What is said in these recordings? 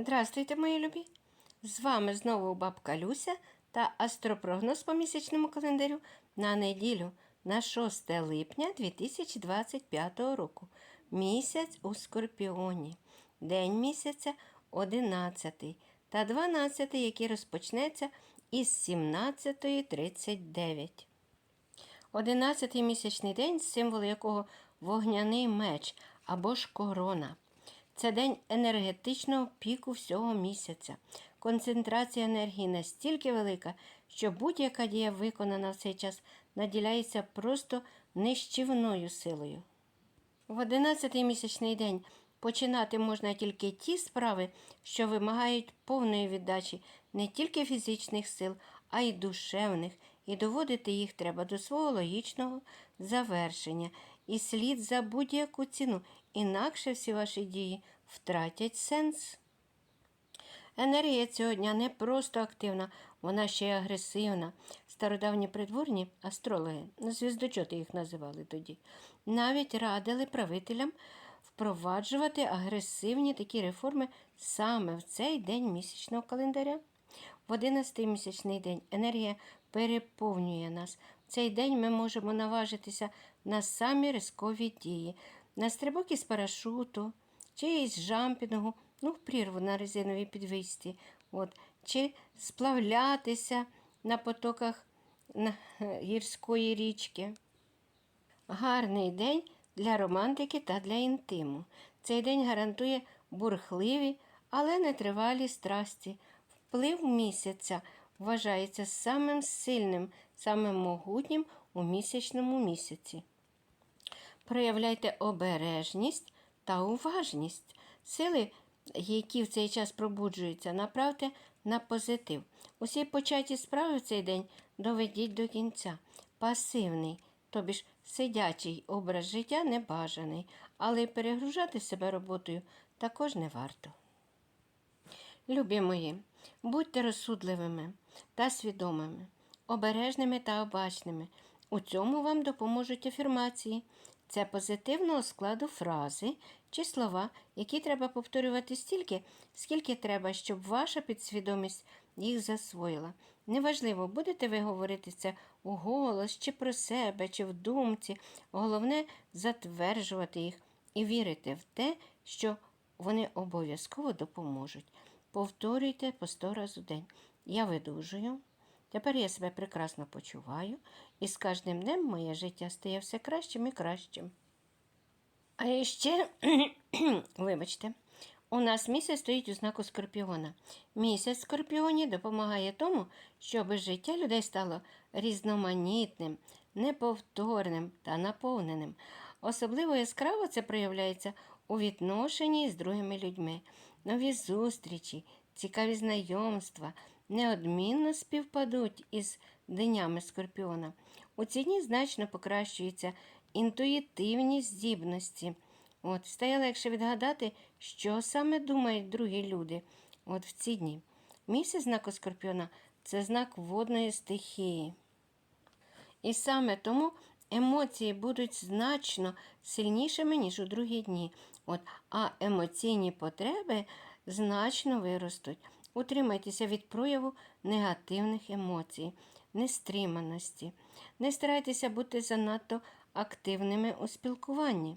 Здравствуйте, мої любі! З вами знову бабка Люся та астропрогноз по місячному календарю на неділю на 6 липня 2025 року. Місяць у Скорпіоні. День місяця 11 та 12, який розпочнеться із 17.39. Одинадцятий місячний день, символ якого вогняний меч або ж корона. Це день енергетичного піку всього місяця. Концентрація енергії настільки велика, що будь-яка дія, виконана в цей час, наділяється просто нищівною силою. В одинадцятий місячний день починати можна тільки ті справи, що вимагають повної віддачі не тільки фізичних сил, а й душевних, і доводити їх треба до свого логічного завершення, і слід за будь-яку ціну, інакше всі ваші дії втратять сенс. Енергія цього дня не просто активна, вона ще й агресивна. Стародавні придворні астрологи, ну, звіздочоти їх називали тоді, навіть радили правителям впроваджувати агресивні такі реформи саме в цей день місячного календаря. В 11-й місячний день енергія переповнює нас. В цей день ми можемо наважитися на самі рискові дії, на стрибок із парашуту, чи із жампінгу, ну, в прірву на резиновій підвисті, от, чи сплавлятися на потоках гірської річки. Гарний день для романтики та для інтиму. Цей день гарантує бурхливі, але нетривалі страсті. Вплив місяця вважається самим сильним, самим могутнім у місячному місяці. Проявляйте обережність та уважність. Сили, які в цей час пробуджуються, направте на позитив. Усі початі справи в цей день доведіть до кінця. Пасивний, тобі ж сидячий образ життя небажаний, але й перегружати себе роботою також не варто. Любі мої, будьте розсудливими та свідомими, обережними та обачними. У цьому вам допоможуть афірмації. Це позитивного складу фрази чи слова, які треба повторювати стільки, скільки треба, щоб ваша підсвідомість їх засвоїла. Неважливо, будете ви говорити це у голос, чи про себе, чи в думці. Головне затверджувати їх і вірити в те, що вони обов'язково допоможуть. Повторюйте по сто разів у день. Я видужую. Тепер я себе прекрасно почуваю, і з кожним днем моє життя стає все кращим і кращим. А ще, вибачте, у нас місяць стоїть у знаку Скорпіона. Місяць Скорпіоні допомагає тому, щоб життя людей стало різноманітним, неповторним та наповненим. Особливо яскраво це проявляється у відношенні з другими людьми. Нові зустрічі, цікаві знайомства неодмінно співпадуть із днями Скорпіона. У ці дні значно покращується інтуїтивні здібності. От, стає легше відгадати, що саме думають другі люди от в ці дні. Місяць знаку Скорпіона це знак водної стихії. І саме тому емоції будуть значно сильнішими, ніж у другі дні. От, а емоційні потреби значно виростуть. Утримайтеся від прояву негативних емоцій, нестриманості. Не старайтеся бути занадто активними у спілкуванні.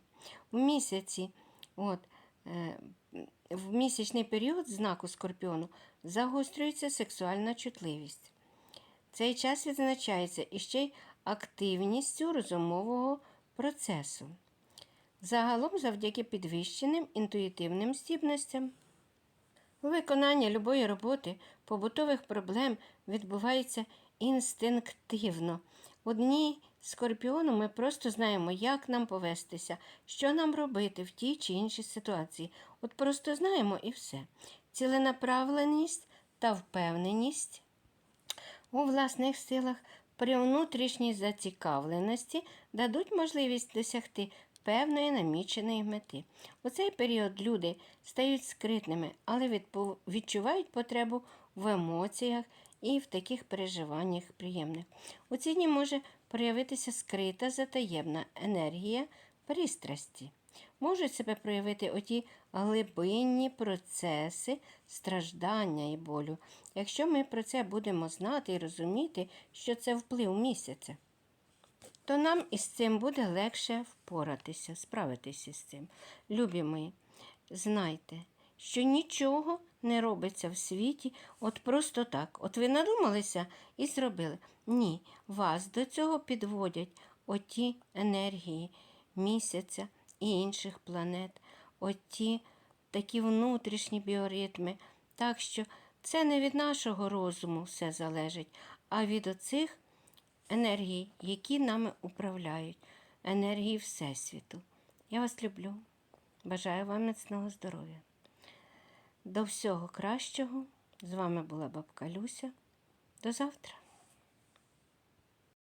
В місяці, от, е, в місячний період знаку Скорпіону загострюється сексуальна чутливість. Цей час відзначається іще й активністю розумового процесу. Загалом завдяки підвищеним інтуїтивним здібностям. Виконання любої роботи, побутових проблем відбувається інстинктивно. У дні скорпіону ми просто знаємо, як нам повестися, що нам робити в тій чи іншій ситуації. От просто знаємо і все. Ціленаправленість та впевненість у власних силах при внутрішній зацікавленості дадуть можливість досягти певної наміченої мети. У цей період люди стають скритними, але відчувають потребу в емоціях і в таких переживаннях приємних. У ці дні може проявитися скрита затаємна енергія пристрасті. Можуть себе проявити оті глибинні процеси страждання і болю. Якщо ми про це будемо знати і розуміти, що це вплив місяця, то нам із цим буде легше впоратися, справитися з цим. Любі мої, знайте, що нічого не робиться в світі от просто так. От ви надумалися і зробили. Ні, вас до цього підводять оті енергії місяця і інших планет, оті такі внутрішні біоритми. Так що це не від нашого розуму все залежить, а від оцих енергій, які нами управляють, енергії Всесвіту. Я вас люблю. Бажаю вам міцного здоров'я. До всього кращого. З вами була бабка Люся. До завтра.